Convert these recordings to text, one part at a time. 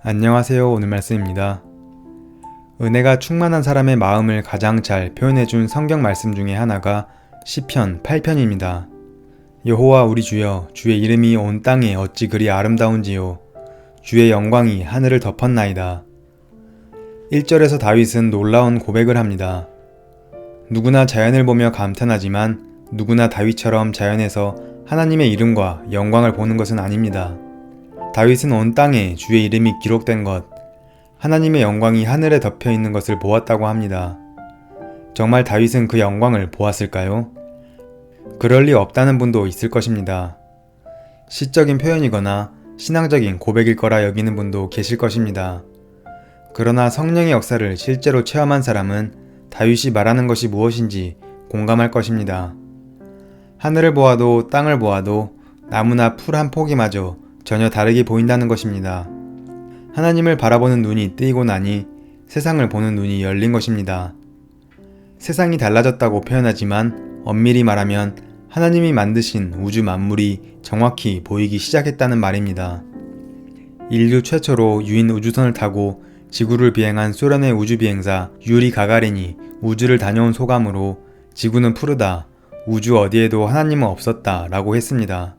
안녕하세요. 오늘 말씀입니다. 은혜가 충만한 사람의 마음을 가장 잘 표현해준 성경 말씀 중에 하나가 시편 8편입니다. 여호와 우리 주여 주의 이름이 온 땅에 어찌 그리 아름다운지요 주의 영광이 하늘을 덮었나이다. 1절에서 다윗은 놀라운 고백을 합니다. 누구나 자연을 보며 감탄하지만 누구나 다윗처럼 자연에서 하나님의 이름과 영광을 보는 것은 아닙니다. 다윗은 온 땅에 주의 이름이 기록된 것, 하나님의 영광이 하늘에 덮여 있는 것을 보았다고 합니다. 정말 다윗은 그 영광을 보았을까요? 그럴 리 없다는 분도 있을 것입니다. 시적인 표현이거나 신앙적인 고백일 거라 여기는 분도 계실 것입니다. 그러나 성령의 역사를 실제로 체험한 사람은 다윗이 말하는 것이 무엇인지 공감할 것입니다. 하늘을 보아도 땅을 보아도 나무나 풀 한 포기마저 전혀 다르게 보인다는 것입니다. 하나님을 바라보는 눈이 뜨이고 나니 세상을 보는 눈이 열린 것입니다. 세상이 달라졌다고 표현하지만 엄밀히 말하면 하나님이 만드신 우주 만물이 정확히 보이기 시작했다는 말입니다. 인류 최초로 유인 우주선을 타고 지구를 비행한 소련의 우주비행사 유리 가가린이 우주를 다녀온 소감으로 지구는 푸르다, 우주 어디에도 하나님은 없었다 라고 했습니다.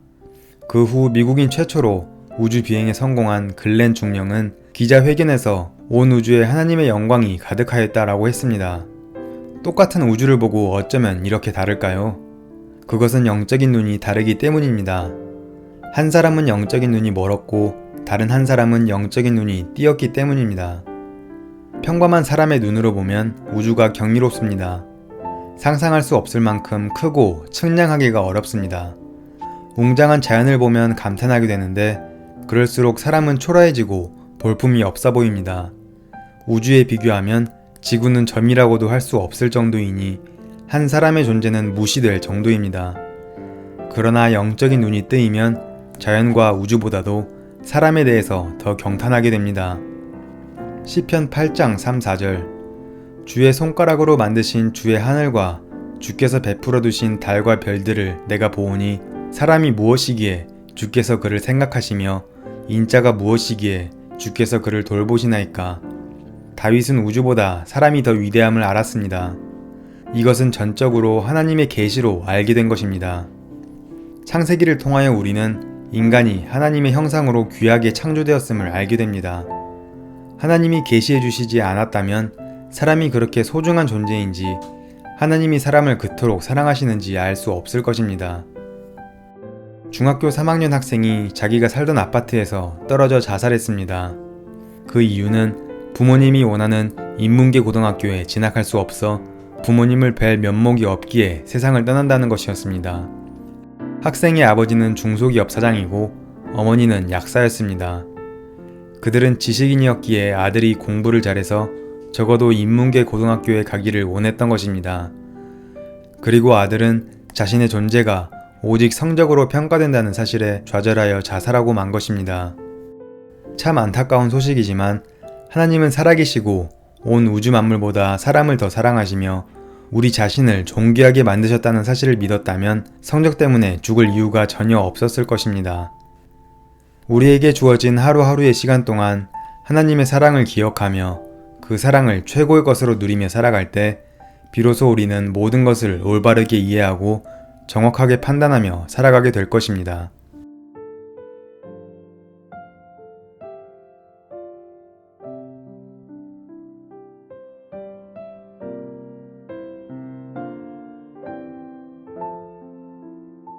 그 후 미국인 최초로 우주 비행에 성공한 글렌 중령은 기자회견에서 온 우주에 하나님의 영광이 가득하였다라고 했습니다. 똑같은 우주를 보고 어쩌면 이렇게 다를까요? 그것은 영적인 눈이 다르기 때문입니다. 한 사람은 영적인 눈이 멀었고 다른 한 사람은 영적인 눈이 띄었기 때문입니다. 평범한 사람의 눈으로 보면 우주가 경이롭습니다. 상상할 수 없을 만큼 크고 측량하기가 어렵습니다. 웅장한 자연을 보면 감탄하게 되는데 그럴수록 사람은 초라해지고 볼품이 없어 보입니다. 우주에 비교하면 지구는 점이라고도 할 수 없을 정도이니 한 사람의 존재는 무시될 정도입니다. 그러나 영적인 눈이 뜨이면 자연과 우주보다도 사람에 대해서 더 경탄하게 됩니다. 시편 8장 3, 4절 주의 손가락으로 만드신 주의 하늘과 주께서 베풀어 두신 달과 별들을 내가 보오니 사람이 무엇이기에 주께서 그를 생각하시며 인자가 무엇이기에 주께서 그를 돌보시나이까 다윗은 우주보다 사람이 더 위대함을 알았습니다. 이것은 전적으로 하나님의 계시로 알게 된 것입니다. 창세기를 통하여 우리는 인간이 하나님의 형상으로 귀하게 창조되었음을 알게 됩니다. 하나님이 계시해 주시지 않았다면 사람이 그렇게 소중한 존재인지 하나님이 사람을 그토록 사랑하시는지 알 수 없을 것입니다. 중학교 3학년 학생이 자기가 살던 아파트에서 떨어져 자살했습니다. 그 이유는 부모님이 원하는 인문계 고등학교에 진학할 수 없어 부모님을 뵐 면목이 없기에 세상을 떠난다는 것이었습니다. 학생의 아버지는 중소기업 사장이고 어머니는 약사였습니다. 그들은 지식인이었기에 아들이 공부를 잘해서 적어도 인문계 고등학교에 가기를 원했던 것입니다. 그리고 아들은 자신의 존재가 오직 성적으로 평가된다는 사실에 좌절하여 자살하고 만 것입니다. 참 안타까운 소식이지만 하나님은 살아계시고 온 우주 만물보다 사람을 더 사랑하시며 우리 자신을 존귀하게 만드셨다는 사실을 믿었다면 성적 때문에 죽을 이유가 전혀 없었을 것입니다. 우리에게 주어진 하루하루의 시간 동안 하나님의 사랑을 기억하며 그 사랑을 최고의 것으로 누리며 살아갈 때 비로소 우리는 모든 것을 올바르게 이해하고 정확하게 판단하며 살아가게 될 것입니다.